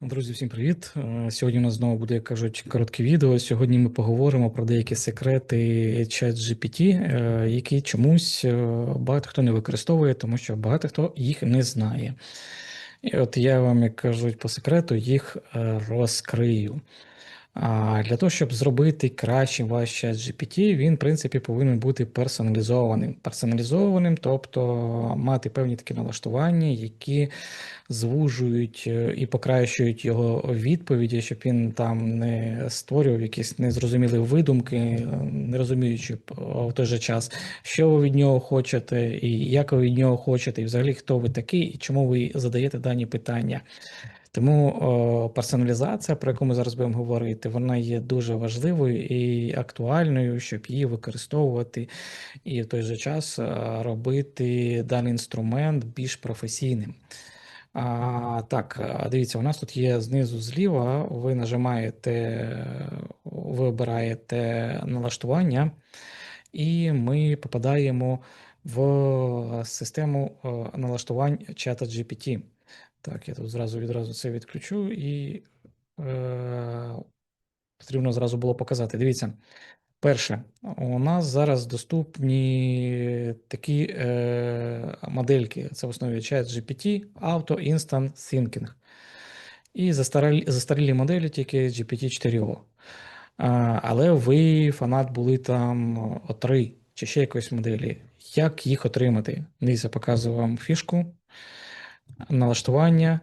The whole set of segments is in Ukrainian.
Друзі, всім привіт! Е, Сьогодні у нас знову буде, як кажуть, коротке відео. Сьогодні ми поговоримо про деякі секрети ChatGPT, е, які чомусь е, багато хто не використовує, тому що багато хто їх не знає. І от я вам, як кажуть, по секрету їх розкрию. А для того, щоб зробити кращим ваш ChatGPT, він, в принципі, повинен бути персоналізованим. Персоналізованим, тобто мати певні такі налаштування, які звужують е, і покращують його відповіді, щоб він там не створював якісь незрозумілі видумки, е, не розуміючи п- в той же час, що ви від нього хочете, і як ви від нього хочете, і взагалі хто ви такий, і чому ви задаєте дані питання. Тому о, персоналізація, про яку ми зараз будемо говорити, вона є дуже важливою і актуальною, щоб її використовувати і в той же час е, робити даний інструмент більш професійним. А, так, дивіться, у нас тут є знизу зліва, ви нажимаєте, ви обираєте налаштування, і ми попадаємо в систему е, налаштувань чата GPT. Так, я тут зразу відразу це відключу і е, потрібно зразу було показати. Дивіться, перше, у нас зараз доступні такі е, модельки. Це в основі чат GPT, Auto Instant Thinking. І застарілі, застарілі моделі тільки GPT-4O. Але ви фанат були там O3 чи ще якоїсь моделі. Як їх отримати? Дивіться, показую вам фішку, налаштування,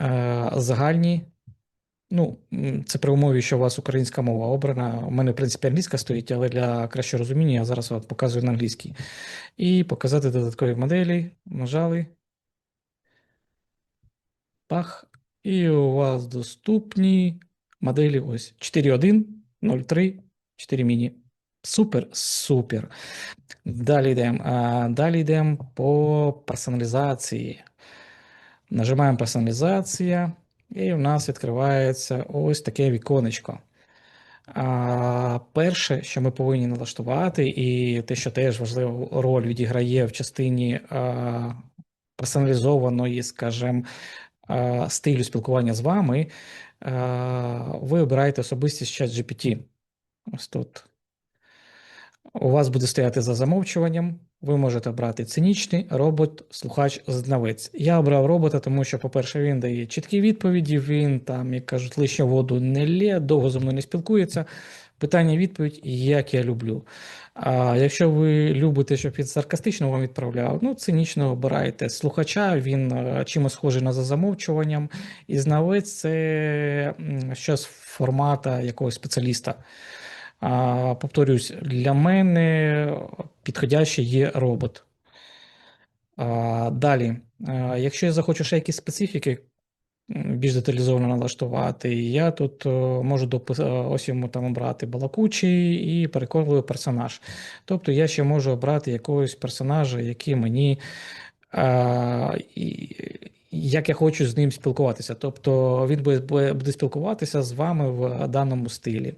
е, загальні. Ну, це при умові, що у вас українська мова обрана. У мене, в принципі, англійська стоїть, але для кращого розуміння я зараз от показую на англійській. І показати додаткові моделі. Нажали. Пах. І у вас доступні моделі ось 4.1, 0.3, 4 міні. Супер, супер. Далі йдемо. Далі йдемо по персоналізації. Нажимаємо персоналізація, і в нас відкривається ось таке віконечко. А, перше, що ми повинні налаштувати, і те, що теж важливу роль відіграє в частині персоналізованої, скажімо, стилю спілкування з вами, ви обираєте особистість ChatGPT. Ось тут. У вас буде стояти за замовчуванням. Ви можете обрати цинічний робот, слухач, знавець. Я обрав робота, тому що, по-перше, він дає чіткі відповіді, він там, як кажуть, лише воду не лє, довго зі мною не спілкується. Питання відповідь, як я люблю. А якщо ви любите, щоб він саркастично вам відправляв, ну цинічно обирайте слухача, він е, чимось схожий на за замовчуванням, і знавець це щось формата якогось спеціаліста. А, повторюсь, для мене підходящий є робот. А, далі, а, якщо я захочу ще якісь специфіки більш деталізовано налаштувати, я тут е, можу допис... е, ось йому там обрати балакучий і переконливий персонаж. Тобто я ще можу обрати якогось персонажа, який мені. А, і, як я хочу з ним спілкуватися. Тобто він буде спілкуватися з вами в даному стилі.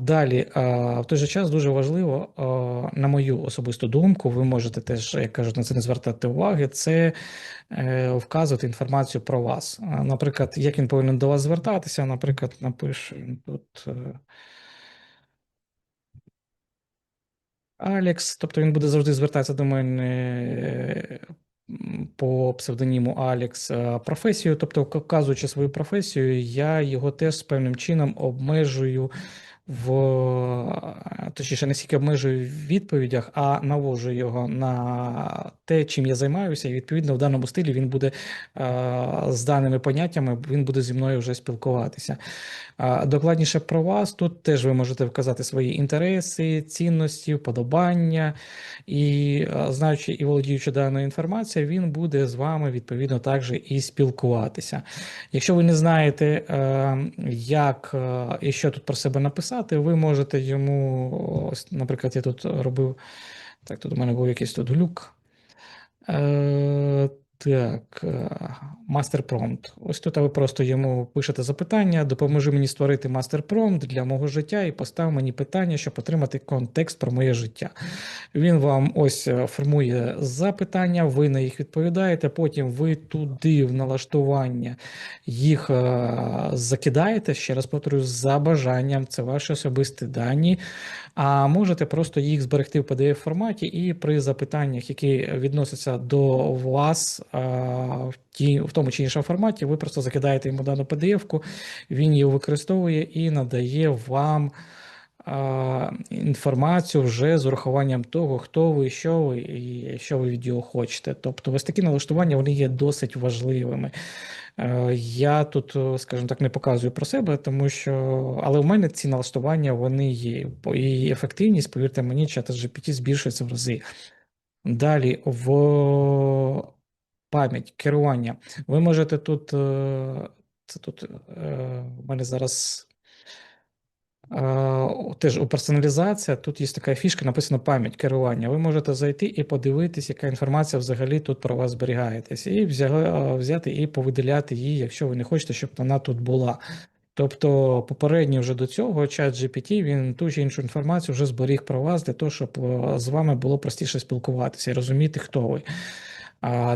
Далі, в той же час дуже важливо, на мою особисту думку, ви можете теж, як кажуть, на це не звертати уваги, це е, вказувати інформацію про вас. Наприклад, як він повинен до вас звертатися, наприклад, напише тут е, Алекс, тобто він буде завжди звертатися до мене е, по псевдоніму Алекс. Професію, тобто вказуючи свою професію, я його теж певним чином обмежую в точніше, не стільки обмежую в відповідях, а навожу його на те, чим я займаюся, і відповідно в даному стилі він буде е, з даними поняттями, він буде зі мною вже спілкуватися. Докладніше про вас тут теж ви можете вказати свої інтереси, цінності, вподобання, і е, знаючи і володіючи даною інформацією, він буде з вами відповідно також і спілкуватися. Якщо ви не знаєте, е, як е, і що тут про себе написати, ви можете йому, ось, наприклад, я тут робив. Так, тут у мене був якийсь тут глюк. Е, Так, мастер промпт. Ось тут ви просто йому пишете запитання, допоможи мені створити мастер промпт для мого життя і постав мені питання, щоб отримати контекст про моє життя. Він вам ось е, формує запитання, ви на їх відповідаєте. Потім ви туди в налаштування їх е, закидаєте. Ще раз повторюю, за бажанням, це ваші особисті дані. А можете просто їх зберегти в pdf форматі, і при запитаннях, які відносяться до вас в ті, в тому чи іншому форматі, ви просто закидаєте йому дану PDF-ку, він її використовує і надає вам інформацію вже з урахуванням того, хто ви, що ви і що ви від нього хочете. Тобто, ось такі налаштування вони є досить важливими. Е, Я тут, е, скажімо так, не показую про себе, тому що, але у мене ці налаштування вони є. І ефективність, повірте мені, чат GPT збільшується в рази. Далі в пам'ять керування. Ви можете тут. е, Це тут е, у мене зараз е, теж у персоналізація. Тут є така фішка, написано пам'ять керування. Ви можете зайти і подивитись, яка інформація взагалі тут про вас зберігається, і взяти і повиделяти її, якщо ви не хочете, щоб вона тут була. Тобто, попередньо вже до цього чат GPT, він ту чи іншу інформацію вже зберіг про вас для того, щоб е, з вами було простіше спілкуватися і розуміти, хто ви.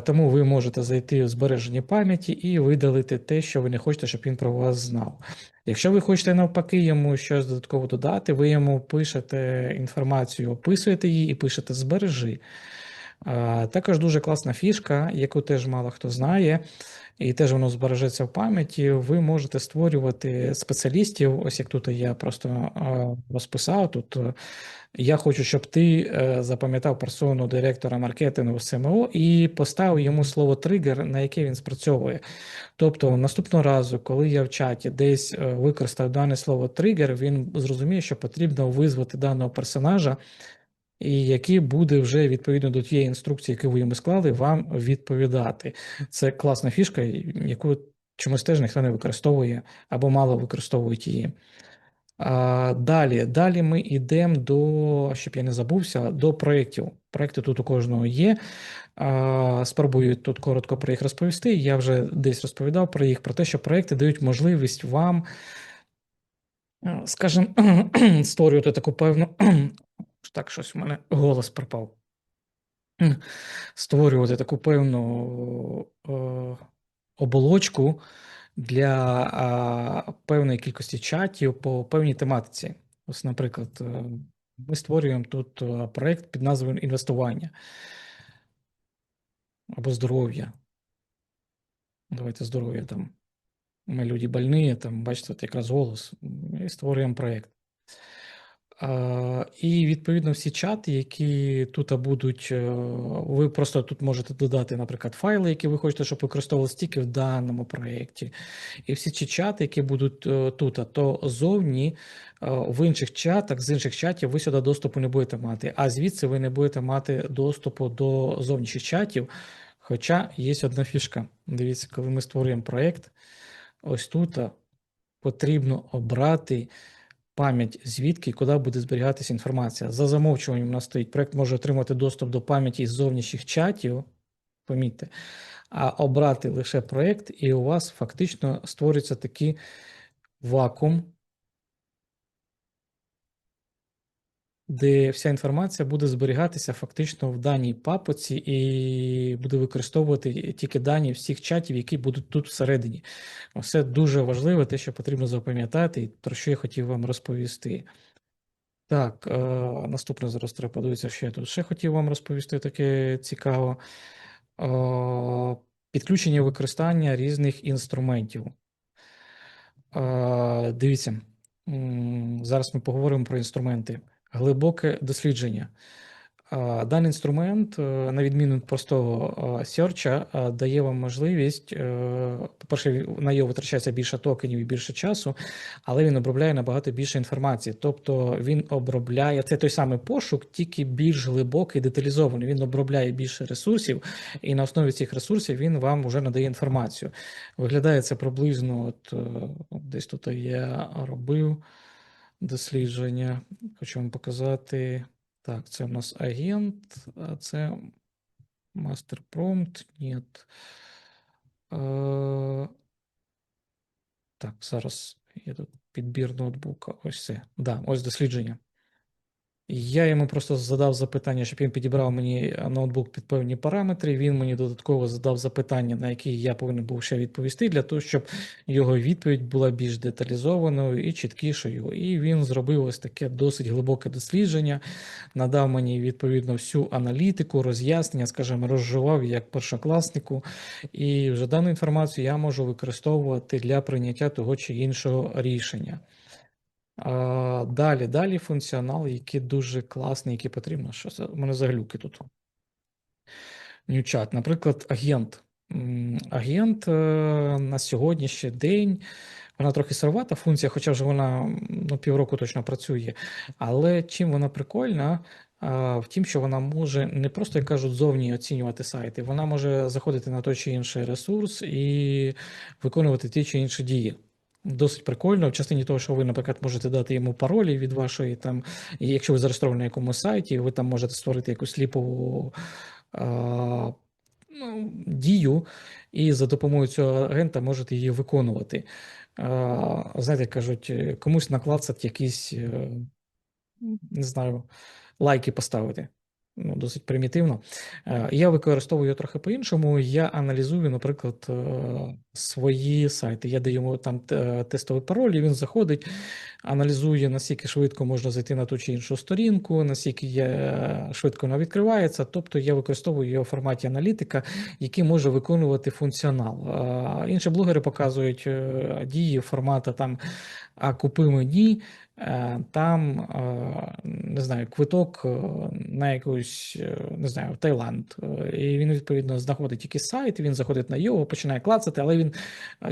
Тому ви можете зайти в збереження пам'яті і видалити те, що ви не хочете, щоб він про вас знав. Якщо ви хочете навпаки йому щось додатково додати, ви йому пишете інформацію, описуєте її і пишете збережи. Також дуже класна фішка, яку теж мало хто знає, і теж воно збережеться в пам'яті. Ви можете створювати спеціалістів. Ось як тут я просто розписав. Тут е, я хочу, щоб ти е, запам'ятав персону директора маркетингу СМО і поставив йому слово тригер, на яке він спрацьовує. Тобто, наступного разу, коли я в чаті десь е, використав дане слово тригер, він зрозуміє, що потрібно визвати даного персонажа, і який буде вже відповідно до тієї інструкції, яку ви йому склали, вам відповідати. Це класна фішка, яку чомусь теж ніхто не використовує або мало використовують її. А, Далі, далі ми йдемо до, щоб я не забувся, до проєктів. Проєкти тут у кожного є. А, Спробую тут коротко про їх розповісти. Я вже десь розповідав про їх, про те, що проєкти дають можливість вам, скажімо, створювати таку певну. Так, щось у мене голос пропав. Створювати таку певну е, оболочку для а, певної кількості чатів по певній тематиці. Ось, наприклад, е, ми створюємо тут е, проєкт під назвою інвестування або здоров'я. Давайте здоров'я там. Ми люди больні, там, бачите, от якраз голос, і створюємо проєкт. А, І відповідно всі чати, які тут будуть, е, ви просто тут можете додати, наприклад, файли, які ви хочете, щоб використовувалися тільки в даному проєкті. І всі ці чати, які будуть е, тут, то зовні е, в інших чатах, з інших чатів ви сюди доступу не будете мати, а звідси ви не будете мати доступу до зовнішніх чатів. Хоча є одна фішка. Дивіться, коли ми створюємо проєкт, ось тут потрібно обрати пам'ять, звідки і куди буде зберігатися інформація. За замовчуванням у нас стоїть, проєкт може отримати доступ до пам'яті із зовнішніх чатів, помітьте, а обрати лише проєкт, і у вас фактично створюється такий вакуум, де вся інформація буде зберігатися фактично в даній папоці і буде використовувати тільки дані всіх чатів, які будуть тут всередині. Це дуже важливо, те, що потрібно запам'ятати, і про що я хотів вам розповісти. Так, е, наступне зараз треба подивитися, що я тут ще хотів вам розповісти, таке цікаво. Е, підключення використання різних інструментів. Е, дивіться, зараз ми поговоримо про інструменти глибоке дослідження. Даний інструмент, е, на відміну від простого серча, дає вам можливість, е, по-перше, на його витрачається більше токенів і більше часу, але він обробляє набагато більше інформації. Тобто він обробляє це той самий пошук, тільки більш глибокий, деталізований. Він обробляє більше ресурсів, і на основі цих ресурсів він вам вже надає інформацію. Виглядає це приблизно, от е, десь тут я робив дослідження. Хочу вам показати. Так, це у нас агент, а це мастер промпт. Ні. Е, Так, зараз я тут підбір ноутбука. Ось це. Да, ось дослідження. Я йому просто задав запитання, щоб він підібрав мені ноутбук під певні параметри. Він мені додатково задав запитання, на які я повинен був ще відповісти, для того, щоб його відповідь була більш деталізованою і чіткішою. І він зробив ось таке досить глибоке дослідження, надав мені відповідно всю аналітику, роз'яснення, скажімо, розживав як першокласнику. І вже дану інформацію я можу використовувати для прийняття того чи іншого рішення. Далі, далі функціонал, який дуже класний, який потрібно. Що це? У мене за глюки тут. Ньючат. Наприклад, агент. Агент е, на сьогоднішній день. Вона трохи сировата функція, хоча вже вона ну, півроку точно працює. Але чим вона прикольна? В тім, що вона може не просто, як кажуть, зовні оцінювати сайти, вона може заходити на той чи інший ресурс і виконувати ті чи інші дії. Досить прикольно в частині того, що ви, наприклад, можете дати йому паролі від вашої там, і якщо ви зареєстровані на якомусь сайті, ви там можете створити якусь ліпову а, ну, дію, і за допомогою цього агента можете її виконувати. А, знаєте, кажуть, комусь наклацать якісь, е, не знаю, лайки поставити. Ну, досить примітивно. Е, Я використовую його трохи по-іншому. Я аналізую, наприклад, е, свої сайти. Я даю йому там тестовий пароль, і він заходить, аналізує, наскільки швидко можна зайти на ту чи іншу сторінку, наскільки є, швидко вона відкривається. Тобто я використовую його в форматі аналітика, який може виконувати функціонал. Е, Інші блогери показують е, дії формату там а купи мені. Е, Там, е, не знаю, квиток е, на якусь, не знаю, в Таїланд. І він, відповідно, знаходить якийсь сайт, він заходить на його, починає клацати, але він,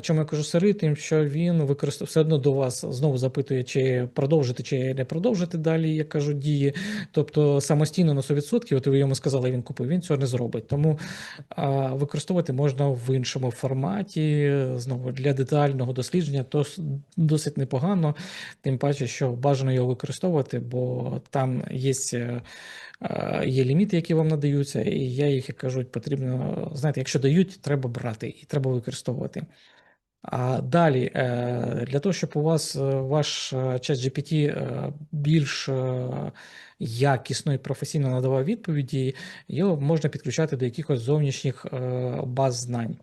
чому я кажу сири, тим, що він використовує все одно до вас знову запитує, чи продовжити, чи не продовжити далі, як кажуть, дії. Тобто самостійно на 100%, от ви йому сказали, він купив, він цього не зробить. Тому використовувати можна в іншому форматі. Знову для детального дослідження, то досить непогано. Тим паче, що бажано його використовувати, бо там є, е, е, є ліміти, які вам надаються, і я їх, як кажуть, потрібно, знаєте, якщо дають, треба брати і треба використовувати. А далі, е, для того, щоб у вас ваш чат GPT більш якісно і професійно надавав відповіді, його можна підключати до якихось зовнішніх баз знань.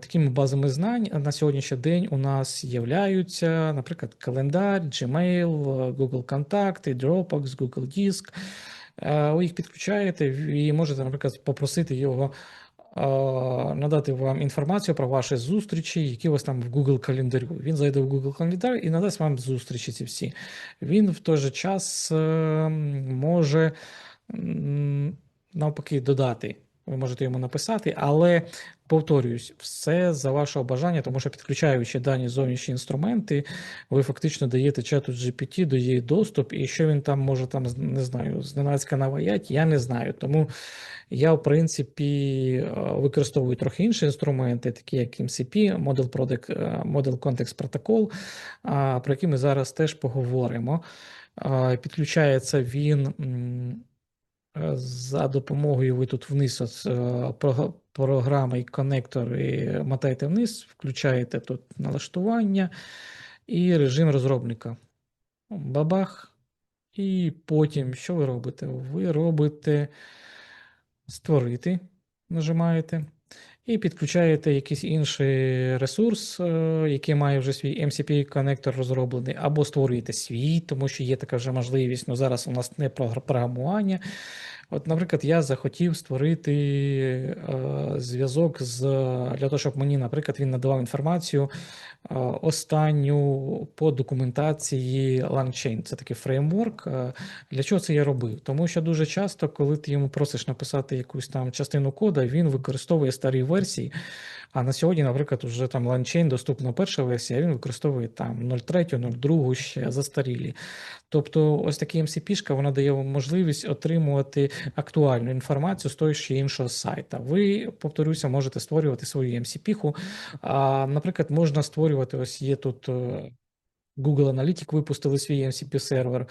Такими базами знань на сьогоднішній день у нас являються, наприклад, календар, Gmail, Google Контакти, Dropbox, Google Диск. Е, Ви їх підключаєте і можете, наприклад, попросити його надати вам інформацію про ваші зустрічі, які у вас там в Google календарю. Він зайде в Google календар і надасть вам зустрічі ці всі. Він в той же час е, може навпаки додати. Ви можете йому написати, але повторююсь, все за вашого бажання, тому що підключаючи дані зовнішні інструменти, ви фактично даєте чату GPT, дає доступ, і що він там може там, не знаю, зненацька наваять, я не знаю. Тому я, в принципі, е, використовую трохи інші інструменти, такі як MCP, Model Product, е, Model Context Protocol, про які ми зараз теж поговоримо. Підключається він. Е, За допомогою ви тут вниз от, е, програми і коннектор, і мотаєте вниз, включаєте тут налаштування і режим розробника. Бабах. І потім що ви робите? Ви робите створити, нажимаєте, і підключаєте якийсь інший ресурс, е, який має вже свій MCP-коннектор розроблений, або створюєте свій, тому що є така вже можливість. Ну зараз у нас не про програмування. От, наприклад, я захотів створити е, зв'язок з для того, щоб мені, наприклад, він надавав інформацію останню по документації LangChain. Це такий фреймворк. Для чого це я робив? Тому що дуже часто, коли ти йому просиш написати якусь там частину кода, він використовує старі версії. А на сьогодні, наприклад, вже там LangChain доступна перша версія, він використовує там 0.3, 0.2 ще застарілі. Тобто, ось така MCP-шка, вона дає вам можливість отримувати актуальну інформацію з того чи іншого сайта. Ви, повторюся, можете створювати свою MCP-ху. А, Наприклад, можна створювати, ось є тут. е, Google Analytics випустили свій MCP сервер.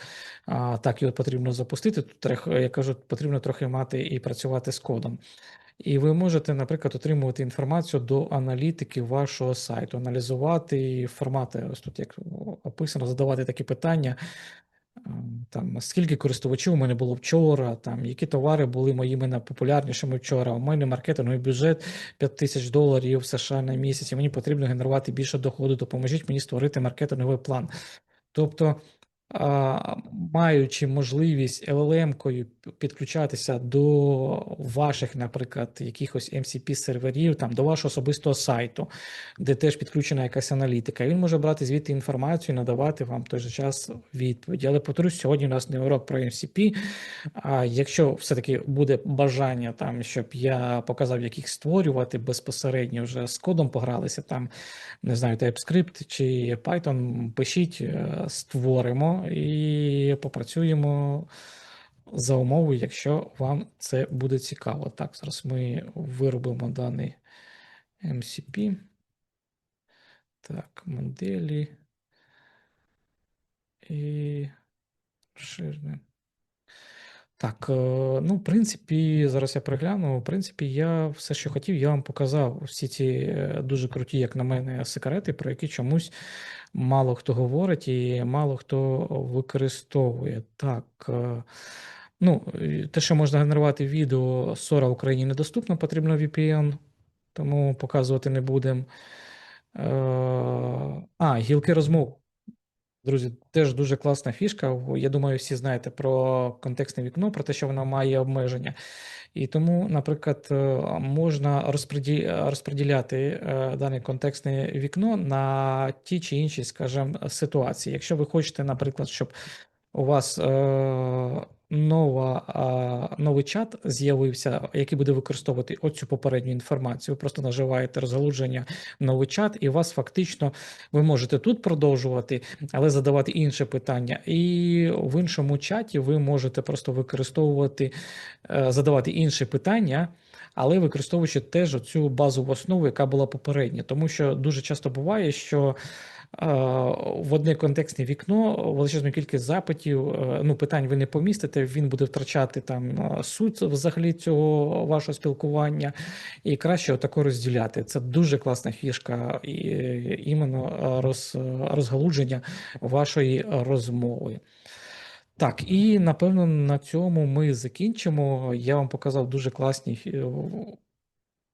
А, так, його потрібно запустити. Тут, я кажу, потрібно трохи мати і працювати з кодом. І ви можете, наприклад, отримувати інформацію до аналітики вашого сайту, аналізувати формати. Ось тут як описано, задавати такі питання. ем, Там, скільки користувачів у мене було вчора, там, які товари були моїми найпопулярнішими вчора. У мене маркетинговий бюджет 5 тисяч доларів США на місяць, і мені потрібно генерувати більше доходу. Допоможіть мені створити маркетинговий план. Тобто, маючи можливість LLM-кою підключатися до ваших, наприклад, якихось MCP-серверів, там, до вашого особистого сайту, де теж підключена якась аналітика, він може брати звідти інформацію і надавати вам в той же час відповіді. Але повторюсь, сьогодні у нас не урок про MCP. А якщо все-таки буде бажання, там, щоб я показав, як їх створювати безпосередньо вже з кодом погралися, там, не знаю, TypeScript чи Python, пишіть, е, і попрацюємо за умови, якщо вам це буде цікаво. Так, зараз ми виробимо даний MCP. Так, моделі і розширення. Так, е, ну, в принципі, зараз я перегляну. В принципі, я все, що хотів, я вам показав всі ці е, дуже круті, як на мене, секрети, про які чомусь мало хто говорить і мало хто використовує. Так, е, ну, те, що можна генерувати відео, Sora в Україні недоступно, потрібно VPN, тому показувати не будемо. А, гілки розмов. Друзі, теж дуже класна фішка. Я думаю, всі знаєте про контекстне вікно, про те, що воно має обмеження. І тому, наприклад, е, можна розподіляти е, дане контекстне вікно на ті чи інші, скажімо, ситуації. Якщо ви хочете, наприклад, щоб у вас е, нова, новий чат з'явився, який буде використовувати оцю попередню інформацію. Ви просто наживаєте розгалудження новий чат, і вас фактично ви можете тут продовжувати, але задавати інше питання. І в іншому чаті ви можете просто використовувати, е, задавати інше питання. Але використовуючи теж цю базову основу, яка була попередня, тому що дуже часто буває, що в одне контекстне вікно величезну кількість запитів, е, ну питань ви не помістите, він буде втрачати там е, суть взагалі цього вашого спілкування, і краще отако розділяти. Це дуже класна фішка, і е, іменно е, роз, розгалудження вашої розмови. Так, і напевно на цьому ми закінчимо. Я вам показав дуже класні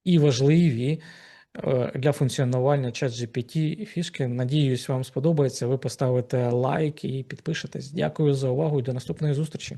і важливі е, для функціонування ChatGPT фішки. Надіюсь, вам сподобається. Ви поставите лайк і підпишетесь. Дякую за увагу і до наступної зустрічі.